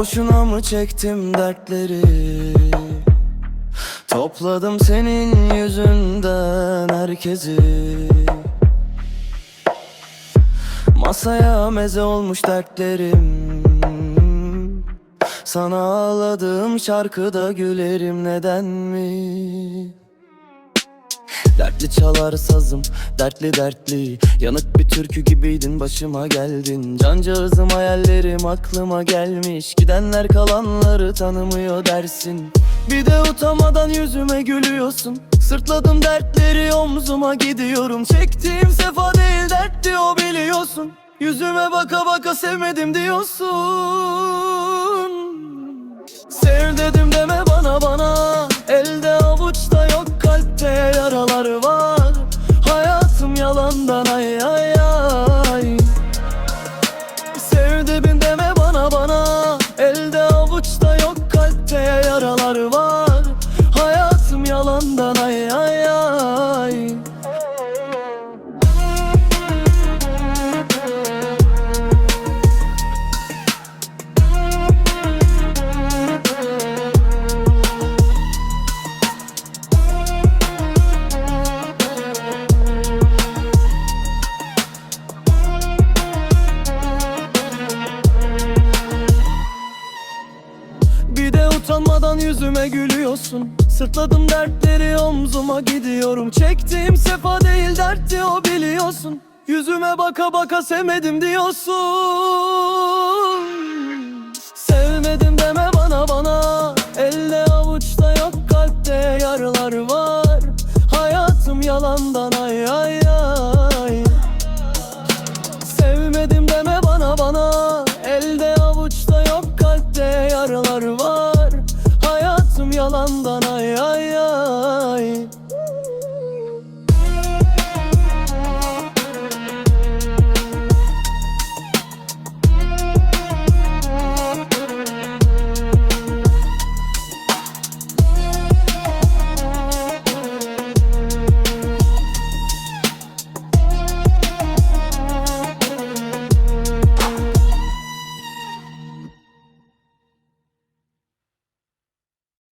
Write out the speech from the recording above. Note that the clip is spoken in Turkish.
Boşuna mı çektim dertleri? Topladım senin yüzünden herkesi. Masaya meze olmuş dertlerim. Sana ağladığım şarkıda gülerim. Neden mi? Dertli çalar sazım, dertli dertli. Yanık bir türkü gibiydin başıma geldin. Cancağızım hayallerim aklıma gelmiş. Gidenler kalanları tanımıyor dersin. Bir de utamadan yüzüme gülüyorsun. Sırtladım dertleri omzuma gidiyorum. Çektiğim sefa değil dert diyor biliyorsun. Yüzüme baka baka sevmedim diyorsun ay ay ay. Bir de utanmadan yüzüme gülüyorsun Sırtladım dertleri omzuma gidiyorum. Çektiğim sefa değil dertti o biliyorsun. Yüzüme baka baka sevmedim diyorsun. Sevmedim deme bana bana. Elle avuçta yok kalpte yaralar var. Hayatım yalandan ay ay ay. Sevmedim deme bana bana. Elde avuçta yok kalpte yaralar var. Hayatım yalandan